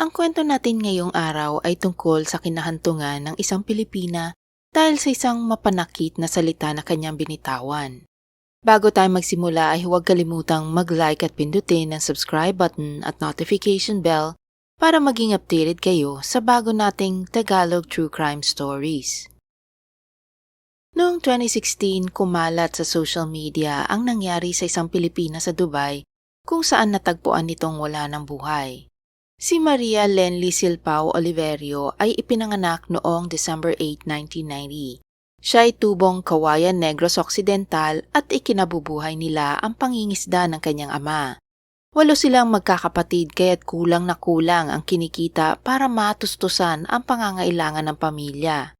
Ang kwento natin ngayong araw ay tungkol sa kinahantungan ng isang Pilipina dahil sa isang mapanakit na salita na kanyang binitawan. Bago tayo magsimula ay huwag kalimutang mag-like at pindutin ang subscribe button at notification bell para maging updated kayo sa bago nating Tagalog True Crime Stories. Noong 2016, kumalat sa social media ang nangyari sa isang Pilipina sa Dubai kung saan natagpuan nitong wala ng buhay. Si Maria Lenly Silpao Oliverio ay ipinanganak noong December 8, 1990. Siya ay tubong Kawayan Negros Occidental at ikinabubuhay nila ang pangingisda ng kanyang ama. Walo silang magkakapatid kaya't kulang na kulang ang kinikita para matustusan ang pangangailangan ng pamilya.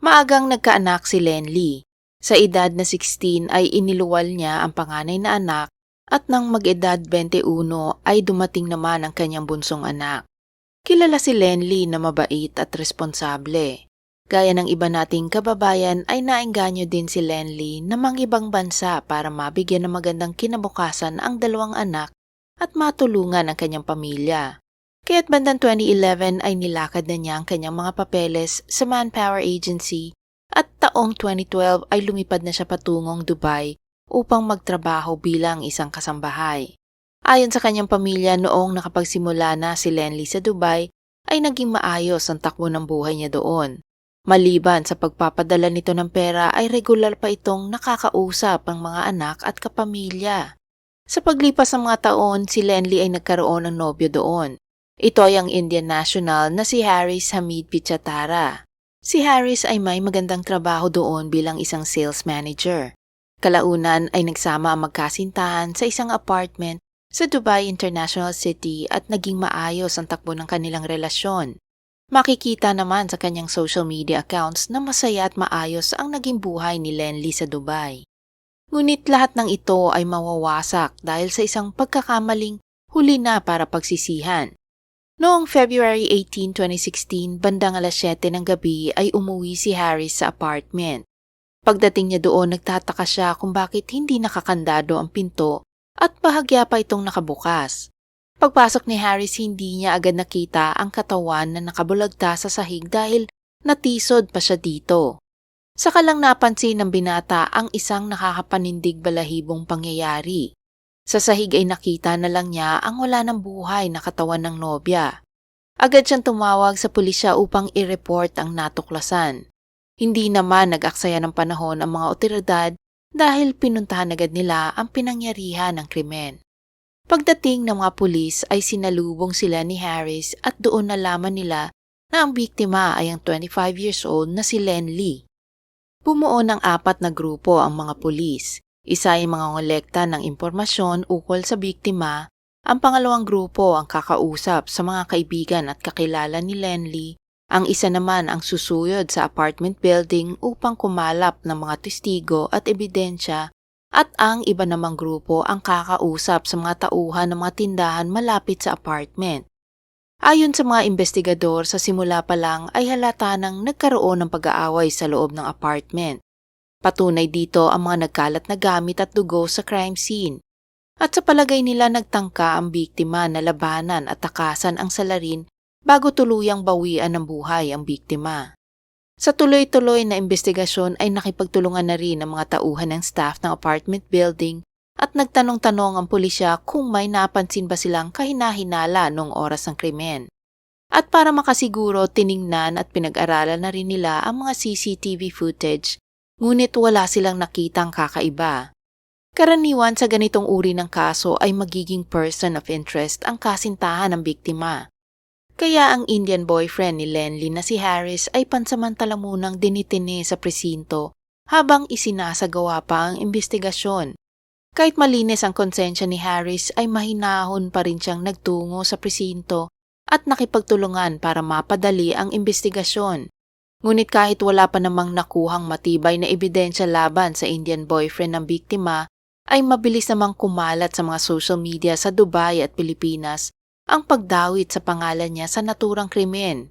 Maagang nagkaanak si Lenly. Sa edad na 16 ay iniluwal niya ang panganay na anak at nang mag-edad 21 ay dumating naman ang kanyang bunsong anak. Kilala si Lenly na mabait at responsable. Gaya ng iba nating kababayan ay naengganyo din si Lenly na mangibang bansa para mabigyan ng magandang kinabukasan ang dalawang anak at matulungan ang kanyang pamilya. Kaya't bandang 2011 ay nilakad na niya ang kanyang mga papeles sa Manpower Agency at taong 2012 ay lumipad na siya patungong Dubai upang magtrabaho bilang isang kasambahay. Ayon sa kanyang pamilya noong nakapagsimula na si Lenly sa Dubai ay naging maayos ang takbo ng buhay niya doon. Maliban sa pagpapadala nito ng pera ay regular pa itong nakakausap ang mga anak at kapamilya. Sa paglipas ng mga taon, si Lenly ay nagkaroon ng nobyo doon. Ito ay ang Indian national na si Harris Hamid Pichatara. Si Harris ay may magandang trabaho doon bilang isang sales manager. Kalaunan ay nagsama ang magkasintahan sa isang apartment sa Dubai International City at naging maayos ang takbo ng kanilang relasyon. Makikita naman sa kanyang social media accounts na masaya at maayos ang naging buhay ni Lenly sa Dubai. Ngunit lahat ng ito ay mawawasak dahil sa isang pagkakamaling huli na para pagsisihan. Noong February 18, 2016, bandang alas 7 ng gabi ay umuwi si Harris sa apartment. Pagdating niya doon, nagtataka siya kung bakit hindi nakakandado ang pinto at bahagya pa itong nakabukas. Pagpasok ni Harris, hindi niya agad nakita ang katawan na nakabulagta sa sahig dahil natisod pa siya dito. Saka lang napansin ng binata ang isang nakakapanindig balahibong pangyayari. Sa sahig ay nakita na lang niya ang wala ng buhay na katawan ng nobya. Agad siyang tumawag sa pulisya upang i-report ang natuklasan. Hindi naman nag-aksaya ng panahon ang mga otoridad dahil pinuntahan agad nila ang pinangyarihan ng krimen. Pagdating ng mga pulis ay sinalubong sila ni Harris at doon nalaman nila na ang biktima ay ang 25 years old na si Len Lee. Bumuo ng apat na grupo ang mga pulis. Isa ay mga ngolekta ng impormasyon ukol sa biktima. Ang pangalawang grupo ang kakausap sa mga kaibigan at kakilala ni Lenly. Ang isa naman ang susuyod sa apartment building upang kumalap ng mga testigo at ebidensya at ang iba namang grupo ang kakausap sa mga tauhan ng mga tindahan malapit sa apartment. Ayon sa mga investigador, sa simula pa lang ay halata nang nagkaroon ng pag-aaway sa loob ng apartment. Patunay dito ang mga nagkalat na gamit at dugo sa crime scene. At sa palagay nila nagtangka ang biktima na labanan at takasan ang salarin bago tuluyang bawian ng buhay ang biktima. Sa tuloy-tuloy na investigasyon ay nakipagtulungan na rin ang mga tauhan ng staff ng apartment building at nagtanong-tanong ang pulisya kung may napansin ba silang kahinahinala noong oras ng krimen. At para makasiguro, tiningnan at pinag-aralan na rin nila ang mga CCTV footage, ngunit wala silang nakitang kakaiba. Karaniwan sa ganitong uri ng kaso ay magiging person of interest ang kasintahan ng biktima. Kaya ang Indian boyfriend ni Lenly na si Harris ay pansamantala munang dinitine sa presinto habang isinasagawa pa ang investigasyon. Kahit malinis ang konsensya ni Harris ay mahinahon pa rin siyang nagtungo sa presinto at nakipagtulungan para mapadali ang investigasyon. Ngunit kahit wala pa namang nakuhang matibay na ebidensya laban sa Indian boyfriend ng biktima, ay mabilis namang kumalat sa mga social media sa Dubai at Pilipinas ang pagdawit sa pangalan niya sa naturang krimen.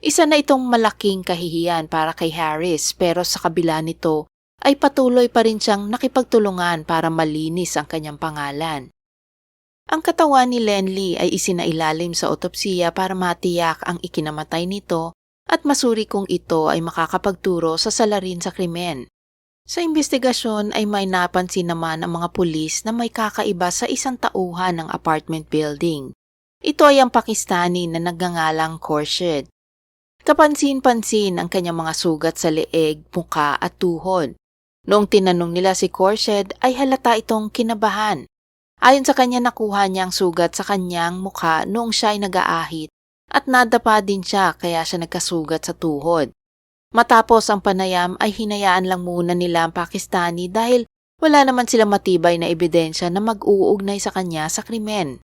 Isa na itong malaking kahihiyan para kay Harris pero sa kabila nito ay patuloy pa rin siyang nakipagtulungan para malinis ang kanyang pangalan. Ang katawan ni Lenly ay isinailalim sa otopsiya para matiyak ang ikinamatay nito at masuri kung ito ay makakapagturo sa salarin sa krimen. Sa investigasyon ay may napansin naman ang mga pulis na may kakaiba sa isang tauhan ng apartment building. Ito ay ang Pakistani na nagngangalang Khorshid. Kapansin-pansin ang kanyang mga sugat sa leeg, muka at tuhod. Noong tinanong nila si Khorshid ay halata itong kinabahan. Ayon sa kanya nakuha niya ang sugat sa kanyang mukha noong siya ay nag-aahit at nadapa din siya kaya siya nagkasugat sa tuhod. Matapos ang panayam ay hinayaan lang muna nila ang Pakistani dahil wala naman sila matibay na ebidensya na mag-uugnay sa kanya sa krimen.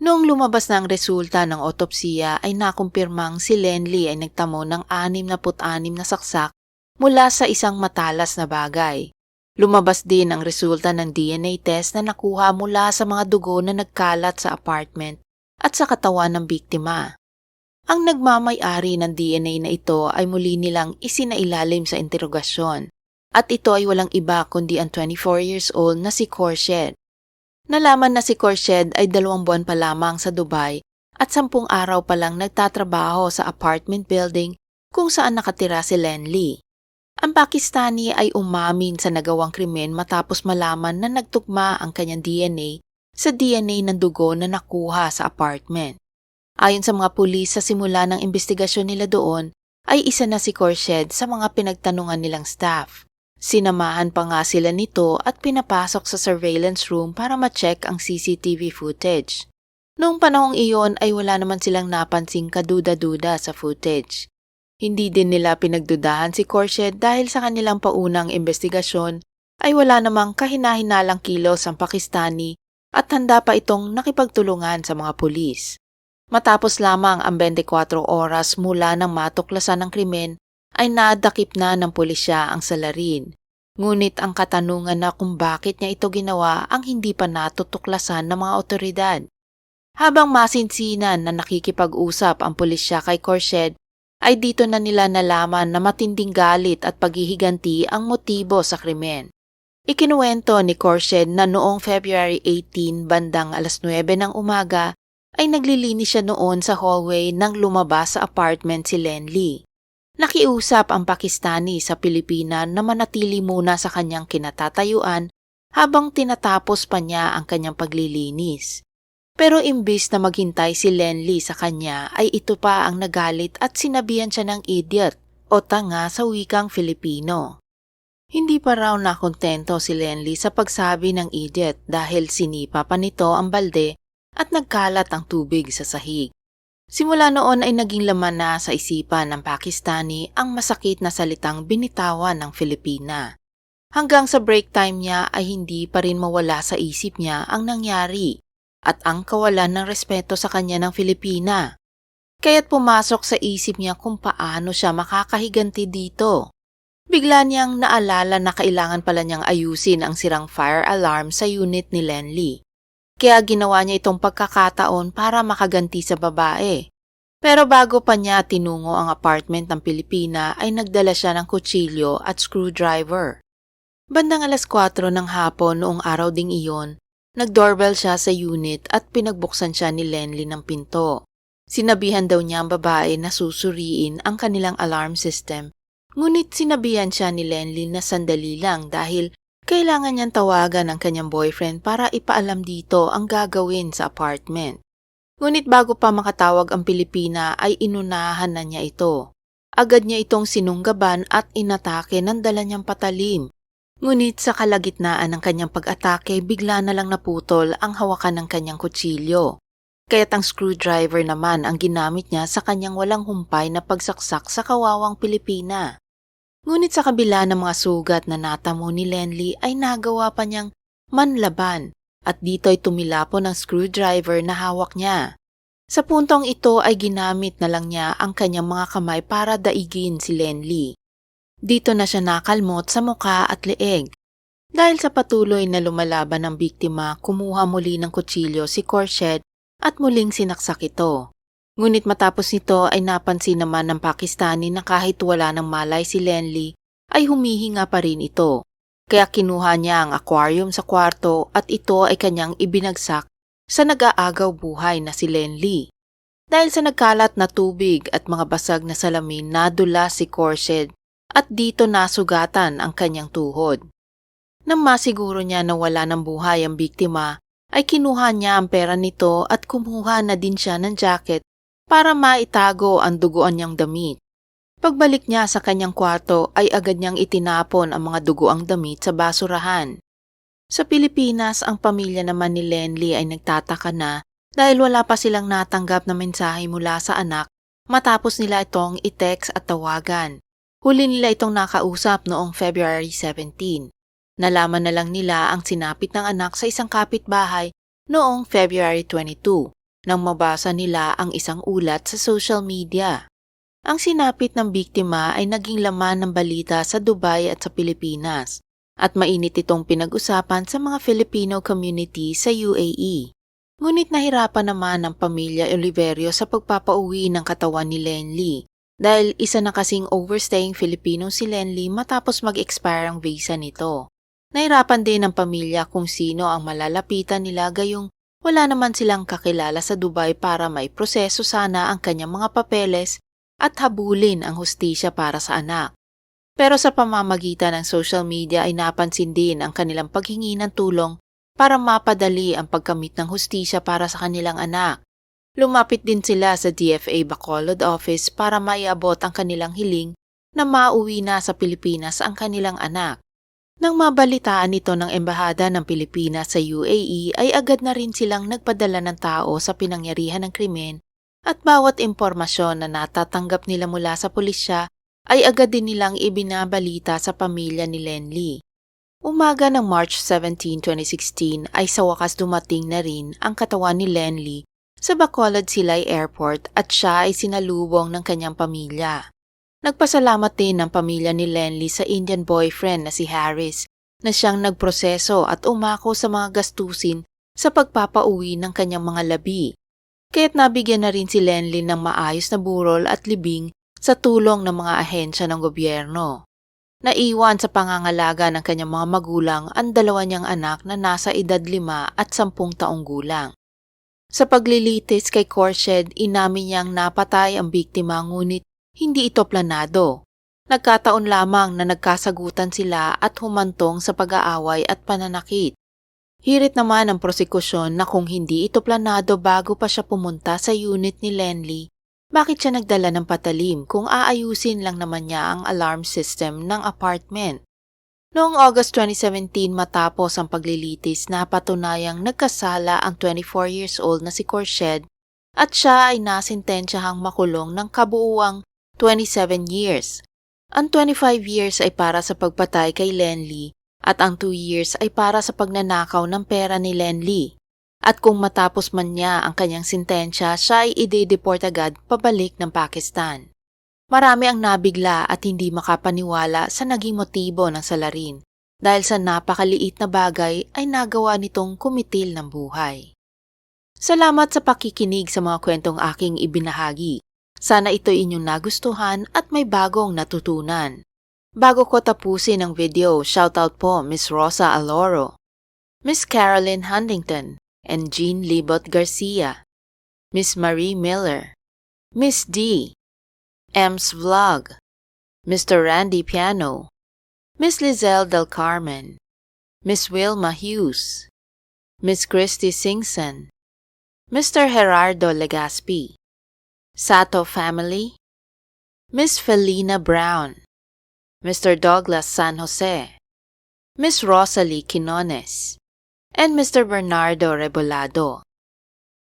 Noong lumabas na ang resulta ng otopsiya ay nakumpirmang si Lenly ay nagtamo ng 66 na saksak mula sa isang matalas na bagay. Lumabas din ang resulta ng DNA test na nakuha mula sa mga dugo na nagkalat sa apartment at sa katawan ng biktima. Ang nagmamay-ari ng DNA na ito ay muli nilang isinailalim sa interogasyon at ito ay walang iba kundi ang 24 years old na si Khorshid. Nalaman na si Khorshid ay dalawang buwan pa lamang sa Dubai at sampung araw pa lang nagtatrabaho sa apartment building kung saan nakatira si Lenly. Ang Pakistani ay umamin sa nagawang krimen matapos malaman na nagtugma ang kanyang DNA sa DNA ng dugo na nakuha sa apartment. Ayon sa mga pulis sa simula ng investigasyon nila doon, ay isa na si Khorshid sa mga pinagtanungan nilang staff. Sinamahan pa nga sila nito at pinapasok sa surveillance room para ma-check ang CCTV footage. Noong panahong iyon ay wala naman silang napansing kaduda-duda sa footage. Hindi din nila pinagdudahan si Khorshid dahil sa kanilang paunang investigasyon ay wala namang kahinahinalang kilos ang Pakistani at handa pa itong nakipagtulungan sa mga pulis. Matapos lamang ang 24 oras mula nang matuklasan ng krimen ay nadakip na ng pulisya ang salarin. Ngunit ang katanungan na kung bakit niya ito ginawa ang hindi pa natutuklasan ng mga otoridad. Habang masinsinan na nakikipag-usap ang pulisya kay Khorshid ay dito na nila nalaman na matinding galit at paghihiganti ang motibo sa krimen. Ikinuwento ni Khorshid na noong February 18 bandang alas 9 ng umaga ay naglilinis siya noon sa hallway nang lumabas sa apartment si Lenly. Nakiusap ang Pakistani sa Pilipina na manatili muna sa kanyang kinatatayuan habang tinatapos pa niya ang kanyang paglilinis. Pero imbis na maghintay si Lenly sa kanya ay ito pa ang nagalit at sinabihan siya ng idiot o tanga sa wikang Filipino. Hindi pa raw nakontento si Lenly sa pagsabi ng idiot dahil sinipa pa nito ang balde at nagkalat ang tubig sa sahig. Simula noon ay naging laman na sa isipan ng Pakistani ang masakit na salitang binitawan ng Filipina. Hanggang sa break time niya ay hindi pa rin mawala sa isip niya ang nangyari at ang kawalan ng respeto sa kanya ng Filipina. Kaya't pumasok sa isip niya kung paano siya makakahiganti dito. Bigla niyang naalala na kailangan pala niyang ayusin ang sirang fire alarm sa unit ni Lenly. Kaya ginawa niya itong pagkakataon para makaganti sa babae. Pero bago pa niya tinungo ang apartment ng Pilipina ay nagdala siya ng kutsilyo at screwdriver. Bandang alas 4 ng hapon noong araw ding iyon, Nag-doorbell siya sa unit at pinagbuksan siya ni Lenly ng pinto. Sinabihan daw niya ang babae na susuriin ang kanilang alarm system. Ngunit sinabihan siya ni Lenly na sandali lang dahil kailangan niyang tawagan ang kanyang boyfriend para ipaalam dito ang gagawin sa apartment. Ngunit bago pa makatawag ang Pilipina ay inunahan na niya ito. Agad niya itong sinunggaban at inatake ng dala niyang patalim Ngunit sa kalagitnaan ng kanyang pag-atake, bigla na lang naputol ang hawakan ng kanyang kutsilyo. Kaya't ang screwdriver naman ang ginamit niya sa kanyang walang humpay na pagsaksak sa kawawang Pilipina. Ngunit sa kabila ng mga sugat na natamo ni Lenly ay nagawa pa niyang manlaban at dito ay tumilapo ng screwdriver na hawak niya. Sa puntong ito ay ginamit na lang niya ang kanyang mga kamay para daigin si Lenly. Dito na siya nakalmot sa muka at leeg. Dahil sa patuloy na lumalaban ng biktima, kumuha muli ng kutsilyo si Khorshid at muling sinaksak ito. Ngunit matapos nito ay napansin naman ng Pakistani na kahit wala ng malay si Lenly, ay humihinga pa rin ito. Kaya kinuha niya ang aquarium sa kwarto at ito ay kanyang ibinagsak sa nag-aagaw buhay na si Lenly. Dahil sa nagkalat na tubig at mga basag na salamin nadula si Korshed at dito nasugatan ang kanyang tuhod. Nang masiguro niya na wala ng buhay ang biktima, ay kinuha niya ang pera nito at kumuha na din siya ng jacket para maitago ang duguan niyang damit. Pagbalik niya sa kanyang kwarto ay agad niyang itinapon ang mga duguang damit sa basurahan. Sa Pilipinas, ang pamilya naman ni Lenly ay nagtataka na dahil wala pa silang natanggap na mensahe mula sa anak matapos nila itong i-text at tawagan. Huli nila itong nakausap noong February 17. Nalaman na lang nila ang sinapit ng anak sa isang kapitbahay noong February 22 nang mabasa nila ang isang ulat sa social media. Ang sinapit ng biktima ay naging laman ng balita sa Dubai at sa Pilipinas at mainit itong pinag-usapan sa mga Filipino community sa UAE. Ngunit nahirapan naman ang pamilya Oliverio sa pagpapauwi ng katawan ni Lenly dahil isa na kasing overstaying Filipino si Lenly matapos mag-expire ang visa nito. Nahirapan din ang pamilya kung sino ang malalapitan nila gayong wala naman silang kakilala sa Dubai para may proseso sana ang kanyang mga papeles at habulin ang hustisya para sa anak. Pero sa pamamagitan ng social media ay napansin din ang kanilang paghingi ng tulong para mapadali ang pagkamit ng hustisya para sa kanilang anak. Lumapit din sila sa DFA Bacolod office para maiabot ang kanilang hiling na mauwi na sa Pilipinas ang kanilang anak. Nang mabalitaan ito ng Embahada ng Pilipinas sa UAE ay agad na rin silang nagpadala ng tao sa pinangyarihan ng krimen at bawat impormasyon na natatanggap nila mula sa pulisya ay agad din nilang ibinabalita sa pamilya ni Lenly. Umaga ng March 17, 2016 ay sa wakas dumating na rin ang katawan ni Lenly sa Bacolod Silay Airport at siya ay sinalubong ng kanyang pamilya. Nagpasalamat din ang pamilya ni Lenly sa Indian boyfriend na si Harris na siyang nagproseso at umako sa mga gastusin sa pagpapauwi ng kanyang mga labi. Kaya't nabigyan na rin si Lenly ng maayos na burol at libing sa tulong ng mga ahensya ng gobyerno. Naiwan sa pangangalaga ng kanyang mga magulang ang dalawa niyang anak na nasa edad lima at sampung taong gulang. Sa paglilitis kay Korshed, inamin niyang napatay ang biktima ngunit hindi ito planado. Nagkataon lamang na nagkasagutan sila at humantong sa pag-aaway at pananakit. Hirit naman ang prosekusyon na kung hindi ito planado bago pa siya pumunta sa unit ni Lenly, bakit siya nagdala ng patalim kung aayusin lang naman niya ang alarm system ng apartment? Noong August 2017 matapos ang paglilitis napatunayang nagkasala ang 24 years old na si Korshed at siya ay nasentensyahang makulong ng kabuuang 27 years. Ang 25 years ay para sa pagpatay kay Lenly at ang 2 years ay para sa pagnanakaw ng pera ni Lenly. At kung matapos man niya ang kanyang sintensya, siya ay ide-deport agad pabalik ng Pakistan. Marami ang nabigla at hindi makapaniwala sa naging motibo ng salarin dahil sa napakaliit na bagay ay nagawa nitong kumitil ng buhay. Salamat sa pakikinig sa mga kwentong aking ibinahagi. Sana ito inyong nagustuhan at may bagong natutunan. Bago ko tapusin ang video, shoutout po Miss Rosa Aloro, Miss Carolyn Huntington, and Jean Libot Garcia, Miss Marie Miller, Miss D, M's Vlog, Mr. Randy Piano, Miss Lizelle Del Carmen, Miss Wilma Hughes, Miss Christy Singson, Mr. Gerardo Legaspi, Sato Family, Miss Felina Brown, Mr. Douglas San Jose, Miss Rosalie Quinones, and Mr. Bernardo Rebolado.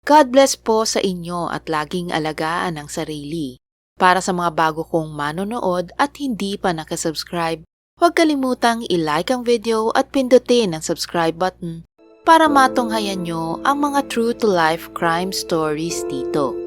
God bless po sa inyo at laging alagaan ang sarili. Para sa mga bago kong manonood at hindi pa nakasubscribe, huwag kalimutang i-like ang video at pindutin ang subscribe button para matunghayan nyo ang mga true-to-life crime stories dito.